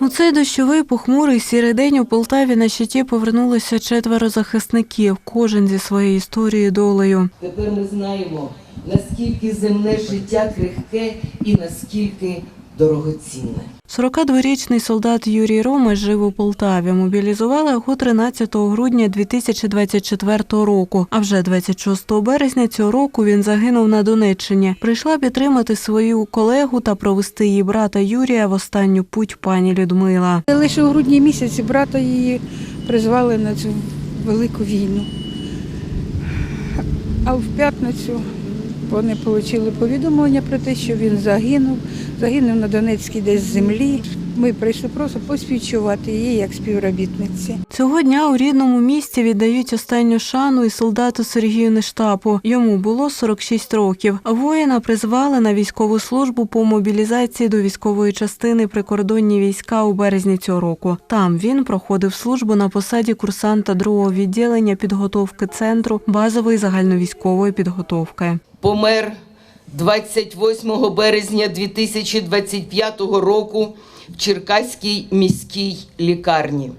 У цей дощовий похмурий сірий день у Полтаві на щиті повернулося четверо захисників, кожен зі своєю історією долею. Тепер ми знаємо, наскільки земне життя крихке і наскільки дорогоцінне. 42-річний солдат Юрій Рома жив у Полтаві. Мобілізували його 13 грудня 2024 року. А вже 26 березня цього року він загинув на Донеччині. Прийшла підтримати свою колегу та провести її брата Юрія в останню путь пані Людмила. Лише у грудні місяці брата її призвали на цю велику війну. А в п'ятницю вони отримали повідомлення про те, що він загинув, загинув на Донецькій десь землі. Ми прийшли просто поспівчувати її як співробітниці. Цього дня у рідному місті віддають останню шану і солдату Сергію Нештапу. Йому було 46 років. Воїна призвали на військову службу по мобілізації до військової частини прикордонні війська у березні цього року. Там він проходив службу на посаді курсанта другого відділення підготовки центру базової загальновійськової підготовки. Помер 28 березня 2025 року в Черкаській міській лікарні.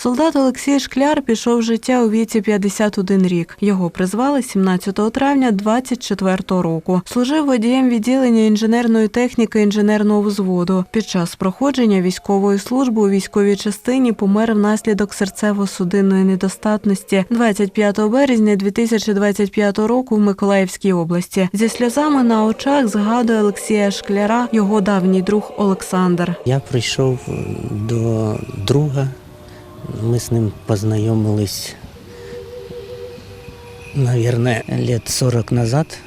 Солдат Олексій Шкляр пішов з життя у віці 51 рік. Його призвали 17 травня 24 року. Служив водієм відділення інженерної техніки інженерного взводу. Під час проходження військової служби у військовій частині помер внаслідок серцево-судинної недостатності 25 березня 2025 року в Миколаївській області. Зі сльозами на очах згадує Олексія Шкляра його давній друг Олександр. Я прийшов е, до друга, ми з ним познайомились, мабуть, літ 40 назад.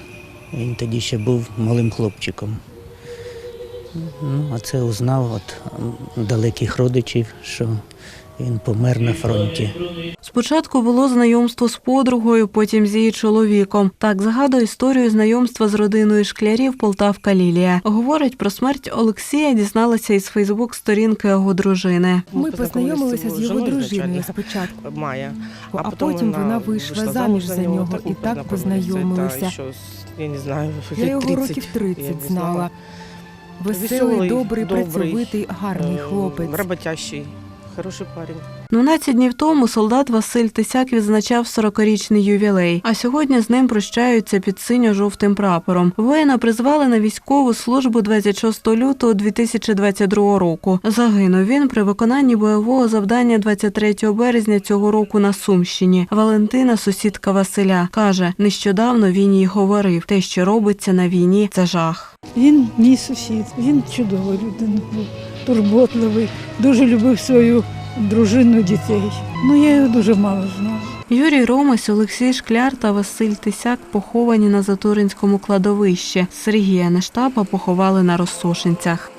Він тоді ще був малим хлопчиком. Ну, а це узнав від далеких родичів, що він помер на фронті. Спочатку було знайомство з подругою, потім з її чоловіком. Так згадує історію знайомства з родиною шклярів Полтавка Лілія. Говорить про смерть Олексія, дізналася із Фейсбук-сторінки його дружини. Ми познайомилися з його дружиною спочатку, а потім вона вийшла заміж за нього і так познайомилися. Я не знаю, Я його років я 30 знала. Веселий, добрий, працьовитий, гарний е, хлопець. Роботящий, хороший парень. 12 днів тому солдат Василь Тисяк відзначав 40-річний ювілей, а сьогодні з ним прощаються під синьо-жовтим прапором. Воїна призвали на військову службу 26 лютого 2022 року. Загинув він при виконанні бойового завдання 23 березня цього року на Сумщині. Валентина, сусідка Василя, каже, нещодавно він їй говорив, те, що робиться на війні, це жах. Він мій сусід, він чудова людина був, турботливий, дуже любив свою дружину, дітей. Ну, я його дуже мало знала. Юрій Ромась, Олексій Шкляр та Василь Тисяк поховані на Затуринському кладовищі. Сергія Нештапа поховали на Розсошинцях.